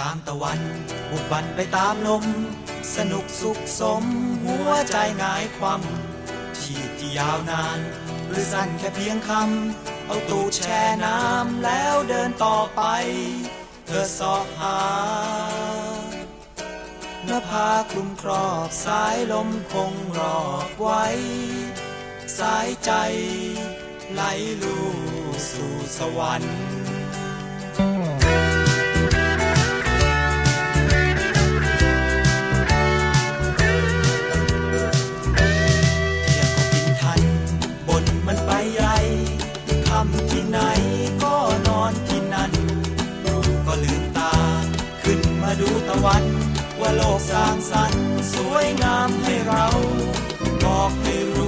ตามตะวันบุกบันไปตามลม สนุกสุขสม หัวใจงายความชีพที่ยาวนาน หรือสั้นแค่เพียงคำ เอาตูดแช่น้ำแล้วเดินต่อไป เธอสอบหานภาคลุมครอบสายลมคงรอบไว้ สายใจไหลลู่สู่สวรรค์ โลกสร้างสรรค์สวยงามให้เราบอกให้รู้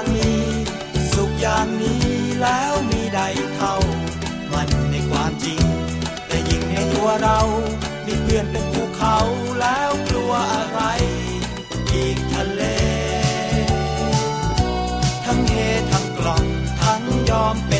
างนี้ สุขอย่างนี้แล้วมีใดเท่า มันในความจริง แต่ยิ่งในตัวเรา มีเพื่อนเป็นภูเขาแล้วกลัวอะไร อีกทะเล ทั้งเฮทั้งกล่องทั้งยอมเป็น